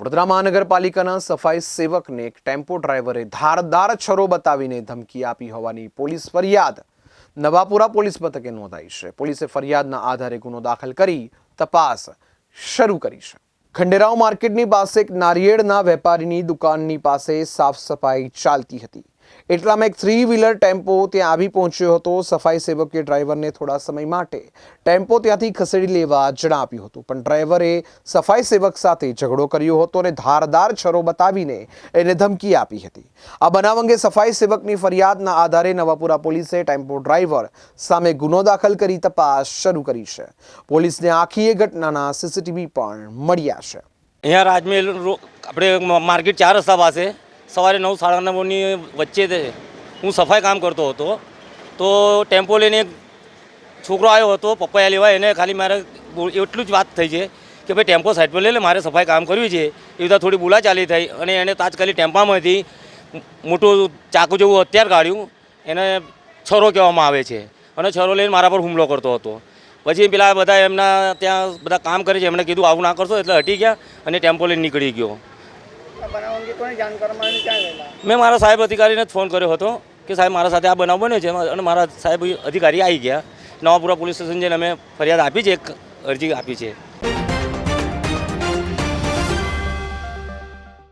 વડોદરા મહાનગરપાલિકાના સફાઈ સેવકને એક ટેમ્પો ડ્રાઈવરે ધારદાર છરો બતાવીને ધમકી આપી હોવાની પોલીસ ફરિયાદ. નવાપુરા પોલીસ મથકે નોંધાઈ છે. પોલીસે ફરિયાદના આધારે ગુનો દાખલ કરી તપાસ શરૂ કરી છે. ખંડેરાવ માર્કેટની પાસે એક નારિયેળના વેપારીની દુકાનની પાસે સાફ સફાઈ ચાલતી હતી. એટલામાં એક થ્રી વ્હીલર ટેમ્પો ત્યાં આવી પહોંચ્યો હતો. સફાઈ સેવકે ડ્રાઈવરને થોડા સમય માટે ટેમ્પો ત્યાંથી ખસેડી લેવા જણાવ્યું હતું. પણ ડ્રાઈવરે સફાઈ સેવક સાથે ઝઘડો કર્યો હતો અને ધારદાર છરો બતાવીને એને ધમકી આપી હતી. આ બનાવ અંગે સફાઈ સેવકની ફરિયાદના આધારે નવાપુરા પોલીસે ટેમ્પો ડ્રાઈવર સામે ગુનો દાખલ કરી તપાસ શરૂ કરી છે. પોલીસને આખી એ ઘટનાના સીસીટીવી પણ મળ્યા છે. અહીંયા રાજમહેલ આપણે માર્કેટ ચાર રસ્તા પાસે સવારે નવ, સાડા નવની વચ્ચે હું સફાઈ કામ કરતો હતો. તો ટેમ્પો લઈને છોકરો આવ્યો હતો, પપ્પાએ લેવા, એને ખાલી મારે એટલું જ વાત થઈ છે કે ભાઈ ટેમ્પો સાઈડ પર લઈ લે, મારે સફાઈ કામ કરવી છે. એ બધા થોડી બોલાચાલી થઈ અને એને તાજકાલી ટેમ્પામાંથી મોટું ચાકુ જેવું હથિયાર કાઢ્યું. એને છરો કહેવામાં આવે છે. અને છરો લઈને મારા પર હુમલો કરતો હતો. પછી પેલા બધા એમના ત્યાં બધા કામ કરે છે, એમણે કીધું આવું ના કરશો એટલે હટી ગયા અને ટેમ્પો લઈને નીકળી ગયો. મેં મારા સાહેબ અધિકારીને જ ફોન કર્યો હતો કે સાહેબ, મારા સાથે આ બનાવ બન્યો છે અને મારા સાહેબ અધિકારી આવી ગયા. નવાપુરા પોલીસ સ્ટેશન જઈને અમે ફરિયાદ આપી છે, એક અરજી આપી છે.